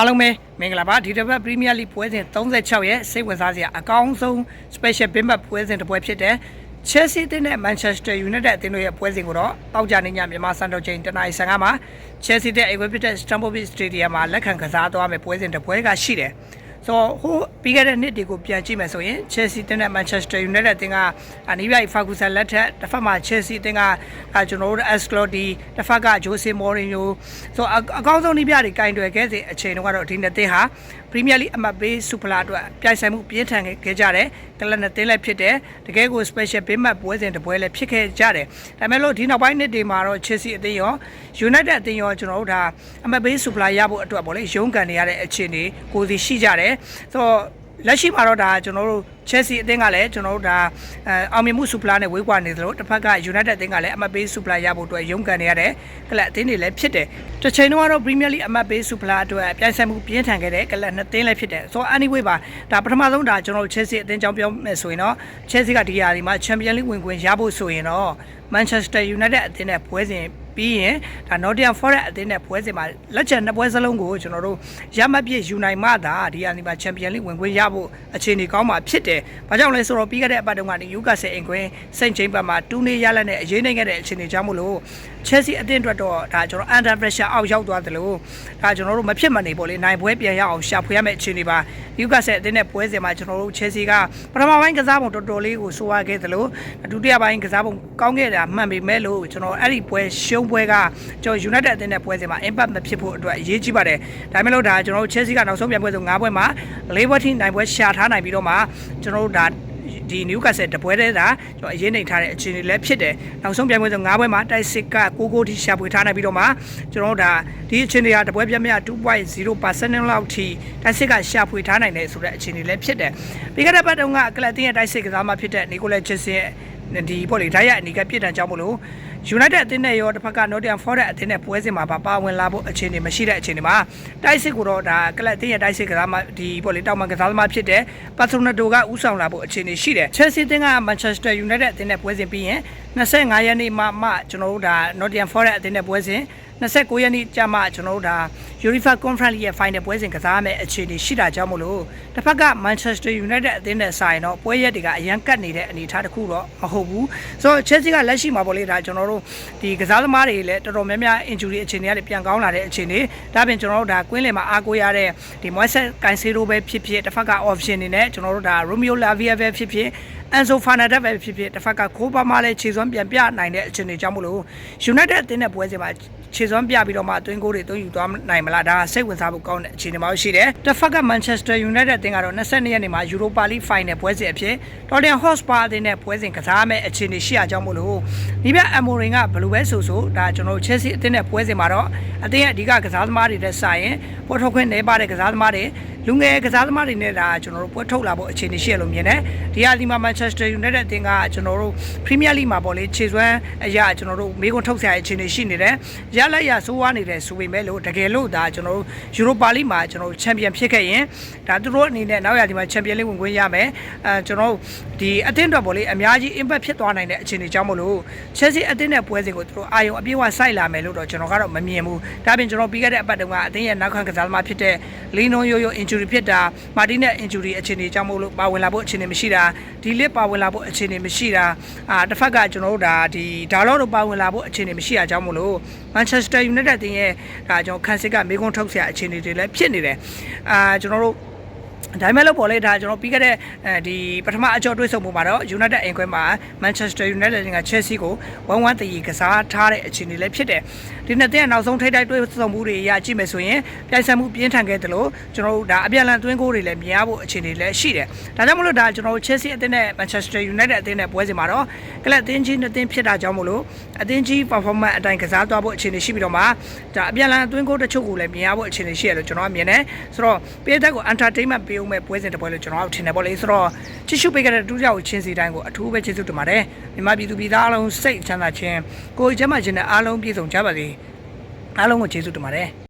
အားလုံးပဲမင်္ဂလာပါဒီတစ်ပတ်ပရီးမီးယားလိပွဲစဉ်36ရဲ့စိတ်ဝင်စားစရာအကောင်းဆုံး special bid match ပွဲစဉ်တစ်ပွဲဖြစ်တဲ့ Chelsea အသင်းနဲ့ Manchester United အသင်းတို့ရဲ့ပွဲစဉ်ကိုတော့တောက်ကြနေညမြန်မာစံတော်ချိန်တနအီ15မှာ Chelsea တဲ့ Equipment Stamford Bridge Stadium မှာလက်ခံကစားသွားမယ့်ပွဲစဉ်တစ်ပွဲကရှိတယ် ဆိုတော့ဟိုပြီးခဲ့တဲ့နှစ်တွေကိုပြန်ကြည့်မယ်ဆိုရင် Chelsea တင်းနဲ့ Manchester United တင်းကအနီးပြိုင် Ferguson လက်ထက်တစ်ဖက်မှာ Chelsea တင်းကအဲကျွန်တော်တို့ Ascloti တစ်ဖက်က Jose Mourinho ဆိုတော့အအကောင်းဆုံးနီးပြတွေကင်တွယ်ခဲ့စဉ်အချိန်တုန်းကတော့ဒီနှစ်တင်းဟာ Premier League အမှတ်ပေးစူပလာအတွက်ပြိုင်ဆိုင်မှုပြင်းထန်ခဲ့ကြတယ်ကလပ်နှစ်တင်းလည်းဖြစ်တယ်တကယ်ကို special ပေးမှတ်ပွဲစဉ်တစ်ပွဲလည်းဖြစ်ခဲ့ကြတယ်ဒါပေမဲ့လို့ဒီနောက်ပိုင်းနှစ်တွေမှာတော့ Chelsea အသင်းရော United အသင်းရောကျွန်တော်တို့ဒါအမှတ်ပေးစူပလာရဖို့အတွက်ပေါ့လေရုန်းကန်နေရတဲ့အခြေအနေကိုစီရှိကြတယ်ဆိုတော့လက်ရှိမှာတော့ဒါကျွန်တော်တို့ Chelsea အသင်းကလည်းကျွန်တော်တို့ဒါအဲအောင်မြင်မှုစူပလာနဲ့ဝေးကွာနေသလိုတစ်ဖက်က United အသင်းကလည်းအမှတ်ပေးစူပလာရဖို့အတွက်ရုန်းကန်နေရတယ်ကလပ်အသင်းတွေလည်းဖြစ်တယ်တစ်ချိန်လုံးကတော့ Premier League အမှတ်ပေးစူပလာအတွက်ပြိုင်ဆိုင်မှုပြင်းထန်ခဲ့တဲ့ကလပ်နှစ်သင်းလည်းဖြစ်တယ်ဆိုတော့ anyway ပါဒါပထမဆုံးဒါကျွန်တော်တို့ Chelsea အသင်းကြောင့်ပြောမယ်ဆိုရင်တော့ Chelsea ကဒီရာဒီမှာ Champions League ဝင်ခွင့်ရဖို့ဆိုရင်တော့ Manchester United အသင်းနဲ့ပွဲစဉ်ပြီးရင်ဒါ Nottingham Forest အသင်းနဲ့ပွဲစဉ်မှာလက်ချက်နှစ်ပွဲစလုံးကိုကျွန်တော်တို့ရမှတ်ပြည့်ယူနိုင်မှသာဒီအနီမှာ Champions League ဝင်ခွင့်ရဖို့အခြေအနေကောင်းမှာဖြစ်တယ်။ဘာကြောင့်လဲဆိုတော့ပြီးခဲ့တဲ့အပတ်တုန်းကဒီ Newcastle အင်ကွင်းစိတ်ချင်းဘက်မှာတူးနေရလက်နဲ့အရေးနိုင်ခဲ့တဲ့အခြေအနေကြောင့်မို့လို့ Chelsea အသင်းအတွက်တော့ဒါကျွန်တော် under pressure အောက်ရောက်သွားတယ်လို့ဒါကျွန်တော်တို့မဖြစ်မနေပေါ့လေနိုင်ပွဲပြန်ရအောင်ရှာဖွေရမယ့်အခြေအနေပါ Newcastle အသင်းနဲ့ပွဲစဉ်မှာကျွန်တော်တို့ Chelsea ကပထမပိုင်းကစားပုံတော်တော်လေးကိုဆိုးရခဲ့တယ်လို့ဒုတိယပိုင်းကစားပုံကောင်းခဲ့တာမှန်ပေမဲ့လို့ကျွန်တော်အဲ့ဒီပွဲရှုံးပွဲကကျွန်တော် United အသင်းနဲ့ပွဲစဉ်မှာ impact မဖြစ်ဖို့အတွက်အရေးကြီးပါတယ်ဒါပေမဲ့လို့ဒါကျွန်တော်တို့ Chelsea ကနောက်ဆုံးပြန်ပွဲဆို9ပွဲမှာ၄ပွဲထိနိုင်ပွဲရှာထားနိုင်ပြီးတော့မှကျွန်တော်တို့ဒါ ဒီ Newcastle တပွဲတည်းသာကျွန်တော်အရေးနေထားတဲ့အခြေအနေလည်းဖြစ်တယ်။နောက်ဆုံးပြိုင်ပွဲဆို၅ပွဲမှာတိုက်စစ်က6ဂိုးထိရှာဖွေထားနိုင်ပြီးတော့မှကျွန်တော်တို့ဒါဒီအခြေအနေဟာတပွဲပြတ်မြတ်2.0%လောက်ထိတိုက်စစ်ကရှာဖွေထားနိုင်တယ်ဆိုတဲ့အခြေအနေလည်းဖြစ်တယ်။ပြီးခဲ့တဲ့ပတ်တုန်းကကလပ်တင်းရဲ့တိုက်စစ်ကစားမှဖြစ်တဲ့ Nicolas Jackson ရဲ့ဒီပေါ့လေဓာတ်ရအနေကပြစ်ဒဏ်ကြောင့်မလို့ United အသင်းနဲ့ရောတစ်ဖက်က Nottingham Forest အသင်းနဲ့ပွဲစဉ်မှာပါပါဝင်လာဖို့အခြေအနေမရှိတဲ့အခြေအနေမှာတိုက်စစ်ကိုတော့ဒါကလပ်အသင်းရဲ့တိုက်စစ်ကစားမှဒီပေါ့လေတောင်မှကစားသမားဖြစ်တဲ့ Patronato ကဥဆောင်လာဖို့အခြေအနေရှိတယ် Chelsea အသင်းက Manchester United အသင်းနဲ့ပွဲစဉ်ပြီးရင်25ရက်နေ့မှမှကျွန်တော်တို့ဒါ Nottingham Forest အသင်းနဲ့ပွဲစဉ်29ရက်နေ့ကျမှကျွန်တော်တို့ဒါ UEFA Conference League ရဲ့ final ပွဲစဉ်ကစားမယ်အခြေအနေရှိတာကြောင့်မလို့တစ်ဖက်က Manchester United အသင်းနဲ့ဆိုင်တော့ပွဲရက်တွေကအရန်ကတ်နေတဲ့အနေအထားတစ်ခုတော့မဟုတ်ဘူးဆိုတော့ Chelsea ကလက်ရှိမှာပေါ့လေဒါကျွန်တော်တို့ဒီကစားသမားတွေလည်းတော်တော်များများ injury အခြေအနေကနေပြန်ကောင်းလာတဲ့အခြေအနေဒါပြင်ကျွန်တော်တို့ဒါကွင်းလင်မှာအားကိုးရတဲ့ဒီ Moises Caicedo ပဲဖြစ်ဖြစ်တစ်ဖက်က option နေနဲ့ကျွန်တော်တို့ဒါ Romeo Lavia ပဲဖြစ်ဖြစ် Enzo Fernandez ပဲဖြစ်ဖြစ်တစ်ဖက်ကခိုးပါမလဲခြေစွမ်းပြန်ပြနိုင်တဲ့အခြေအနေကြောင့်မလို့ United အသင်းနဲ့ပွဲစဉ်မှာခြေစွမ်းပြပြီးတော့မှအတွင်းကိုတွေတွင်းယူသွားနိုင်မလားဒါစိတ်ဝင်စားဖို့ကောင်းတဲ့အခြေအနေမှာရှိတယ်တစ်ဖက်က Manchester United အသင်းကတော့22ရက်နေ့မှာ Europa League Final ပွဲစဉ်အဖြစ် Tottenham Hotspur အသင်းနဲ့ပွဲစဉ်ကစားမယ့်အခြေအနေရှိရကြောင်းမို့လို့ဒီပြ Amorim ကဘယ်လိုပဲဆိုဆိုဒါကျွန်တော်တို့ Chelsea အသင်းနဲ့ပွဲစဉ်မှာတော့အသင်းရဲ့အဓိကကစားသမားတွေနဲ့ဆိုင်ရင်ပေါ်ထုတ်ခွင့်နေပါတဲ့ကစားသမားတွေ လူငယ်ကစားသမားတွေနဲ့ဒါကျွန်တော်တို့ပွဲထုတ်လာဖို့အခြေအနေရှိရလို့မြင်တယ်ဒီဟာဒီမှာ Manchester United အသင်းကကျွန်တော်တို့ Premier League မှာပေါ့လေခြေစွမ်းအရာကျွန်တော်တို့မေးခွန်းထုတ်ဆရာအခြေအနေရှိနေတယ်ရလက်ရဆိုးဝါးနေတယ်ဆိုပေမဲ့လို့တကယ်လို့ဒါကျွန်တော်တို့ Europa League မှာကျွန်တော်တို့ Champion ဖြစ်ခဲ့ရင်ဒါသူတို့အနေနဲ့နောက်ရဒီမှာ Champion League ဝင်ခွင့်ရမယ်အဲကျွန်တော်တို့ဒီအသင်းအတွက်ပေါ့လေအများကြီး impact ဖြစ်သွားနိုင်တဲ့အခြေအနေကြောင့်မလို့ Chelsea အသင်းနဲ့ပွဲစဉ်ကိုသူတို့အာရုံအပြည့်အဝစိုက်လာမယ်လို့တော့ကျွန်တော်ကတော့မမြင်ဘူးဒါပြင်ကျွန်တော်ပြီးခဲ့တဲ့အပတ်တုန်းကအသင်းရဲ့နောက်ခံကစားသမားဖြစ်တဲ့ Lino Yoyo injury ဖြစ်တာ Martinez injury အခြေအနေကြောင့်မို့လို့ပါဝင်လာဖို့အခြေအနေမရှိတာဒီလစ်ပါဝင်လာဖို့အခြေအနေမရှိတာအာတစ်ဖက်ကကျွန်တော်တို့ဒါဒီဒါလော့တို့ပါဝင်လာဖို့အခြေအနေမရှိတာကြောင့်မို့လို့ Manchester United တင်ရဲ့ဒါကျွန်တော်ခန်းစစ်ကမေကွန်းထုတ်ဆရာအခြေအနေတွေလည်းဖြစ်နေတယ်အာကျွန်တော်တို့ ဒါပေမဲ့လို့ပေါ်လေဒါကျွန်တော်ပြီးခဲ့တဲ့အဲဒီပထမအကြောတွေ့ဆုံမှုမှာတော့ United အင်ကွဲမှာ Manchester United က Chelsea ကို1-1တည်ကစားထားတဲ့အခြေအနေလည်းဖြစ်တယ်ဒီနှစ်သင်းနောက်ဆုံးထိတိုက်တွေ့ဆုံမှုတွေရကြည့်မယ်ဆိုရင်ပြိုင်ဆိုင်မှုပြင်းထန်ခဲ့တယ်လို့ကျွန်တော်တို့ဒါအပြန်လန်သွင်းကိုတွေလည်းမြင်ရဖို့အခြေအနေလည်းရှိတယ်ဒါကြောင့်မလို့ဒါကျွန်တော်တို့ Chelsea အသင်းနဲ့ Manchester United အသင်းနဲ့ပွဲစဉ်မှာတော့ကလပ်အသင်းကြီးနှစ်သင်းဖြစ်တာကြောင့်မလို့အသင်းကြီး performance အတိုင်းကစားသွားဖို့အခြေအနေရှိပြီးတော့မှဒါအပြန်လန်သွင်းကိုတချို့ကိုလည်းမြင်ရဖို့အခြေအနေရှိရလို့ကျွန်တော်ကမြင်တယ်ဆိုတော့ပြည်သက်ကို entertainment ပေးအောင်မဲ့ပွဲစဉ်တစ်ပွဲလို့ကျွန်တော်ကထင်တယ်ပေါ့လေဆိုတော့ချစ်ရှုပေးခဲ့တဲ့ဒုတိယကိုချင်းစီတိုင်းကိုအထူးပဲကျေးဇူးတင်ပါတယ်မြန်မာပြည်သူပြည်သားအလုံးစိတ်ချမ်းသာခြင်းကိုယ်ကျမ်းမာခြင်းနဲ့အားလုံးပြည့်စုံကြပါစေအားလုံးကိုကျေးဇူးတင်ပါတယ်